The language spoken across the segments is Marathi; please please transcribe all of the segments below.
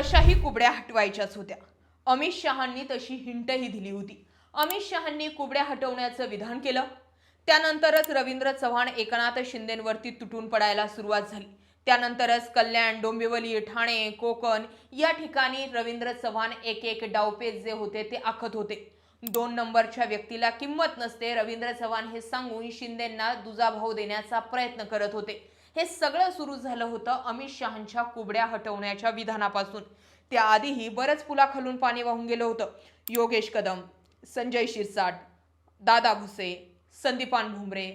तशाही कुबड्या हटवायच्याच होत्या. अमित शहांनी तशी हिंटही दिली होती. अमित शहांनी कुबड्या हटवण्याचं विधान केलं. त्यानंतरच रवींद्र चव्हाण एकनाथ शिंदेवरती तुटून पडायला सुरुवात झाली. त्यानंतरच कल्याण डोंबिवली ठाणे कोकण या ठिकाणी रवींद्र चव्हाण एक एक डावपेच जे होते ते आखत होते. दोन नंबरच्या व्यक्तीला किंमत नसते रवींद्र चव्हाण हे सांगून शिंदेंना दुजाभाव देण्याचा प्रयत्न करत होते. हे सगळं सुरू झालं होतं अमित शहांच्या कुबड्या हटवण्याच्या विधानापासून. त्याआधीही बरंच पुलाखालून पाणी वाहून गेलं होतं. योगेश कदम संजय शिरसाट दादा भुसे संदीपान भुमरे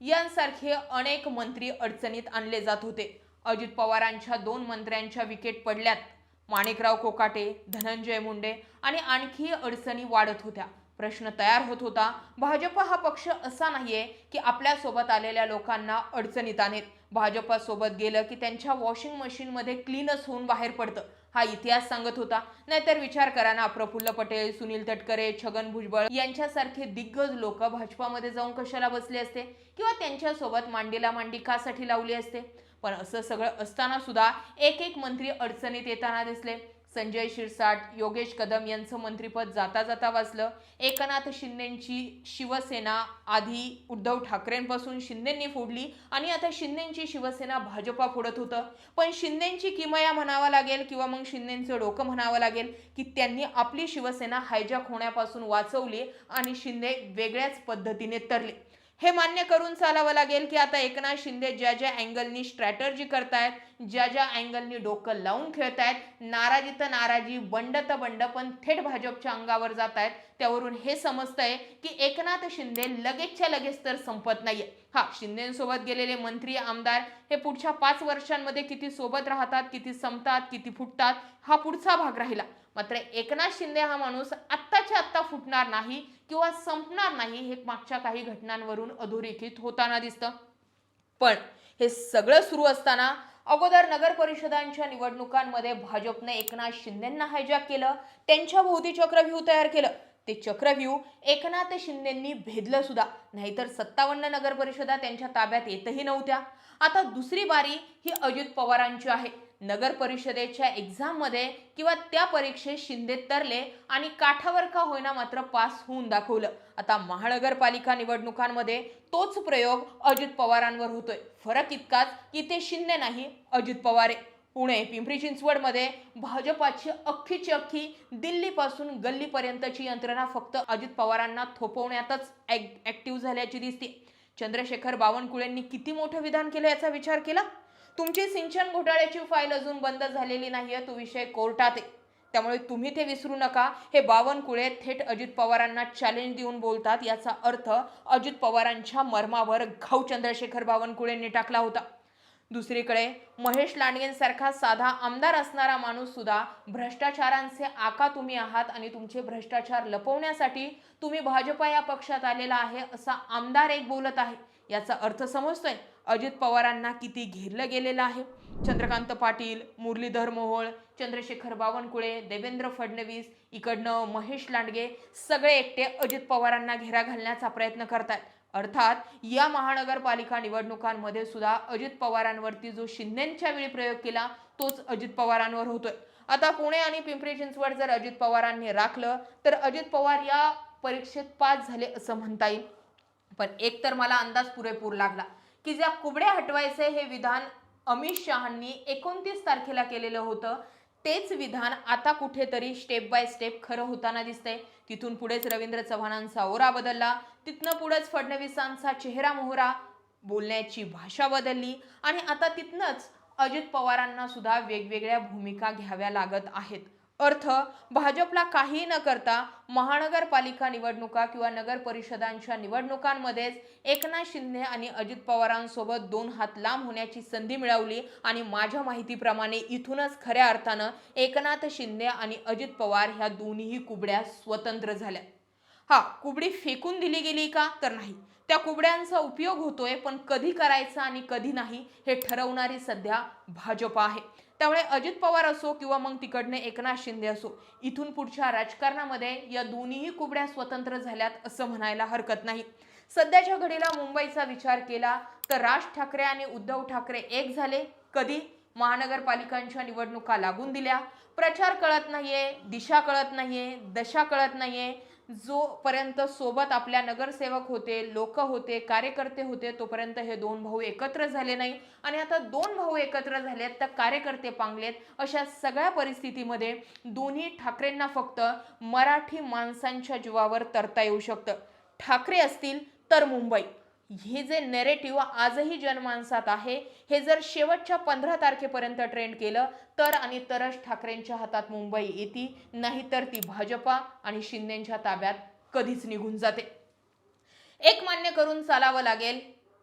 यांसारखे अनेक मंत्री अडचणीत आणले जात होते. अजित पवारांच्या दोन मंत्र्यांच्या विकेट पडल्यात. माणिकराव कोकाटे धनंजय मुंडे आणि आणखी अडचणी वाढत होत्या. प्रश्न तयार होत होता भाजप हा पक्ष असा नाहीये की आपल्यासोबत आलेल्या लोकांना अडचणीत आणेल. भाजपा सोबत गेलं की त्यांच्या वॉशिंग मशीनमध्ये क्लीनच होऊन बाहेर पडतं. हा इतिहास सांगत होता. नाहीतर विचार करा ना प्रफुल्ल पटेल सुनील तटकरे छगन भुजबळ यांच्यासारखे दिग्गज लोक भाजपामध्ये जाऊन कशाला बसले असते? किंवा त्यांच्यासोबत मांडीला मांडी कासाठी लावली असते? पण असं सगळं असताना सुद्धा एक एक मंत्री अडचणीत येताना दिसले. संजय शिरसाट योगेश कदम यांचं मंत्रिपद जाता जाता वाचलं. एकनाथ शिंदेंची शिवसेना आधी उद्धव ठाकरेंपासून शिंदेंनी फोडली आणि आता शिंदेची शिवसेना भाजपा फोडत होतं. पण शिंदेंची किमया म्हणावा लागेल किंवा मग शिंदेचं डोकं म्हणावं लागेल की त्यांनी आपली शिवसेना हायजॅक होण्यापासून वाचवली आणि शिंदे वेगळ्याच पद्धतीने तरले. हे मान्य करून चालावं लागेल की आता एकनाथ शिंदे ज्या ज्या अँगलनी स्ट्रॅटर्जी करतायत ज्या ज्या अँगलनी डोकं लावून खेळतायत नाराजी तर नाराजी बंड तर बंड पण थेट भाजपच्या अंगावर जात आहेत. त्यावरून हे समजतंय की एकनाथ शिंदे लगेचच्या लगेच तर संपत नाहीये. हा शिंदेसोबत गेलेले मंत्री आमदार हे पुढच्या पाच वर्षांमध्ये किती सोबत राहतात किती संपतात किती फुटतात हा पुढचा भाग राहिला. मात्र एकनाथ शिंदे हा माणूस आत्ताच्या आत्ता फुटणार नाही किंवा संपणार नाही हे मागच्या काही घटनांवरून अधोरेखित होताना दिसतं. पण हे सगळं सुरू असताना अगोदर नगर परिषदांच्या निवडणुकांमध्ये भाजपने एकनाथ शिंदेंना हायजॅक केलं. त्यांच्या भोवती चक्रव्यूह तयार केलं. ते चक्रव्यूह एकनाथ शिंदेंनी भेदलं सुद्धा. नाहीतर सत्तावन्न नगर परिषदा त्यांच्या ताब्यात येतही नव्हत्या. आता दुसरी बारी ही अजित पवारांची आहे. नगर परिषदेच्या एक्झाममध्ये किंवा त्या परीक्षेत शिंदे तरले आणि काठावर का होईना मात्र पास होऊन दाखवलं. आता महानगरपालिका निवडणुकांमध्ये तोच प्रयोग अजित पवारांवर होतोय. फरक इतकाच की ते शिंदे नाही अजित पवार. पुणे पिंपरी चिंचवडमध्ये भाजपाची अख्खीची अख्खी दिल्लीपासून गल्लीपर्यंतची यंत्रणा फक्त अजित पवारांना थोपवण्यातच ऍक्टिव्ह झाल्याची दिसते. चंद्रशेखर बावनकुळेंनी किती मोठं विधान केलं याचा विचार केला? तुमची सिंचन घोटाळ्याची फाईल अजून बंद झालेली नाहीये तो विषय कोर्टात आहे. त्यामुळे तुम्ही ते विसरू नका. हे बावनकुळे थेट अजित पवारांना चॅलेंज देऊन बोलतात. याचा अर्थ अजित पवारांच्या मर्मावर घाऊ चंद्रशेखर बावनकुळेंनी टाकला होता. दुसरीकडे महेश लांडगेंसारखा साधा आमदार असणारा माणूस सुद्धा भ्रष्टाचारांचे आका तुम्ही आहात आणि तुमचे भ्रष्टाचार लपवण्यासाठी तुम्ही भाजपा या पक्षात आलेला आहे असा आमदार एक बोलत आहे. याचा अर्थ समजतोय. अजित पवारांना किती घेरलं गेलेलं आहे. चंद्रकांत पाटील मुरलीधर मोहोळ चंद्रशेखर बावनकुळे देवेंद्र फडणवीस इकडनं महेश लांडगे सगळे एकटे अजित पवारांना घेरा घालण्याचा प्रयत्न करतात अर्थात या महानगरपालिका निवडणुकांमध्ये सुद्धा अजित पवारांवरती जो शिंदेच्या वेळी प्रयोग केला तोच अजित पवारांवर होतोय. आता पुणे आणि पिंपरी चिंचवड जर अजित पवारांनी राखलं तर अजित पवार या परीक्षेत पास झाले असं म्हणता येईल. पण एक तर मला अंदाज पुरेपूर लागला की ज्या कुबड्या हटवायचे हे विधान अमित शहांनी एकोणतीस तारखेला केलेलं होतं तेच विधान आता कुठेतरी स्टेप बाय स्टेप खरं होताना दिसतंय. तिथून पुढेच रवींद्र चव्हाणांचा ओरा बदलला. तिथनं पुढेच फडणवीसांचा चेहरा मोहरा बोलण्याची भाषा बदलली आणि आता तिथनंच अजित पवारांना सुद्धा वेगवेगळ्या भूमिका घ्याव्या लागत आहेत. अर्थ भाजपला काही न करता महानगरपालिका निवडणुका किंवा नगर परिषदांच्या निवडणुकांमध्येच एकनाथ शिंदे आणि अजित पवारांसोबत दोन हात लांब होण्याची संधी मिळवली आणि माझ्या माहितीप्रमाणे इथूनच खऱ्या अर्थानं एकनाथ शिंदे आणि अजित पवार ह्या दोन्हीही कुबड्या स्वतंत्र झाल्या. हा कुबडी फेकून दिली गेली का? तर नाही. त्या कुबड्यांचा उपयोग होतोय पण कधी करायचा आणि कधी नाही हे ठरवणारी सध्या भाजप आहे. त्यामुळे अजित पवार असो किंवा मग तिकडने एकनाथ शिंदे असो इथून पुढच्या राजकारणामध्ये या दोन्हीही कुबड्या स्वतंत्र झाल्यात असं म्हणायला हरकत नाही. सध्याच्या घडीला मुंबईचा विचार केला तर राज ठाकरे आणि उद्धव ठाकरे एक झाले. कधी? महानगरपालिकांच्या निवडणुका लागून दिल्या. प्रचार कळत नाहीये दिशा कळत नाहीये दशा कळत नाहीये. जोपर्यंत सोबत आपल्या नगरसेवक होते लोक होते कार्यकर्ते होते तोपर्यंत हे दोन भाऊ एकत्र झाले नाही. आणि आता दोन भाऊ एकत्र झालेत तर कार्यकर्ते पांगलेत अशा सगळ्या परिस्थितीमध्ये दोन्ही ठाकरेंना फक्त मराठी माणसांच्या जीवावर तरता येऊ शकतं. ठाकरे असतील तर मुंबई. हे जे नेरेटिव्ह आजही जनमानसात आहे हे जर शेवटच्या पंधरा तारखेपर्यंत ट्रेंड केलं तर आणि तरच ठाकरेंच्या हातात मुंबई येते नाहीतर ती भाजपा आणि शिंदेच्या ताब्यात कधीच निघून जाते. एक मान्य करून चालावं लागेल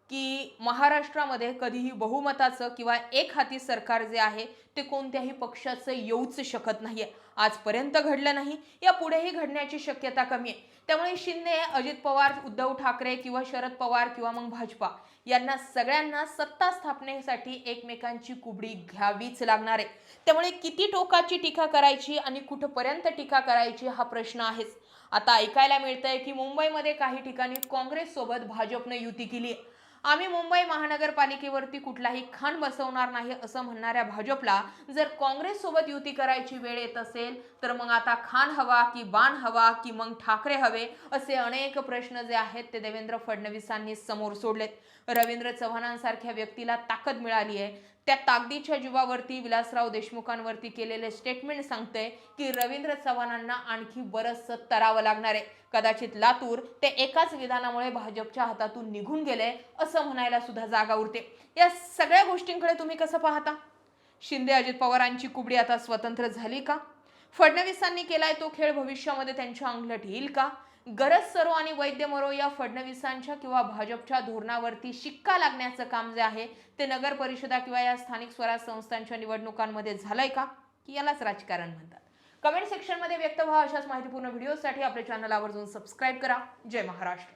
की महाराष्ट्रामध्ये कधीही बहुमताचं किंवा एक हाती सरकार जे आहे ते कोणत्याही पक्षाचं येऊच शकत नाहीये. आजपर्यंत घडलं नाही या पुढेही घडण्याची शक्यता कमी आहे. त्यामुळे शिंदे अजित पवार उद्धव ठाकरे किंवा शरद पवार किंवा मग भाजपा यांना सगळ्यांना सत्ता स्थापनेसाठी एकमेकांची कुबडी घ्यावीच लागणार आहे. त्यामुळे किती टोकाची टीका करायची आणि कुठपर्यंत टीका करायची हा प्रश्न आहेच. आता ऐकायला मिळतंय की मुंबईमध्ये काही ठिकाणी काँग्रेससोबत भाजपनं युती केली आहे आम्ही मुंबई महानगरपालिकेवरती कुठलाही खाण बसवणार नाही असं म्हणणाऱ्या भाजपला जर काँग्रेस सोबत युती करायची वेळ येत असेल तर मग आता खान हवा की बाण हवा की मग ठाकरे हवे असे अनेक प्रश्न जे आहेत ते देवेंद्र फडणवीसांनी समोर सोडलेत. रवींद्र चव्हाणांसारख्या व्यक्तीला ताकद मिळाली आहे. त्या ताकदीच्या जीवावरती विलासराव देशमुखांवरती केलेले स्टेटमेंट सांगते की रवींद्र चव्हाणांना आणखी बरंचसं तरावं लागणार आहे. कदाचित लातूर ते एकाच विधानामुळे भाजपच्या हातातून निघून गेले असं म्हणायला सुद्धा जागा उरते. या सगळ्या गोष्टींकडे तुम्ही कसं पाहता? शिंदे अजित पवारांची कुबडी आता स्वतंत्र झाली का? फडणवीसांनी केलाय तो खेळ भविष्यामध्ये त्यांच्या अंगलट येईल का? गरज सरो आणि वैद्य मरो या फडणवीसांच्या किंवा भाजपच्या धोरणावरती शिक्का लागण्याचं काम जे आहे ते नगर परिषदा किंवा या स्थानिक स्वराज संस्थांच्या निवडणुकांमध्ये झालंय का? की यालाच राजकारण म्हणतात. कमेंट सेक्शनमध्ये व्यक्त व्हा अशाच माहितीपूर्ण व्हिडिओसाठी आपल्या चॅनल आवर्जून सबस्क्राईब करा. जय महाराष्ट्र.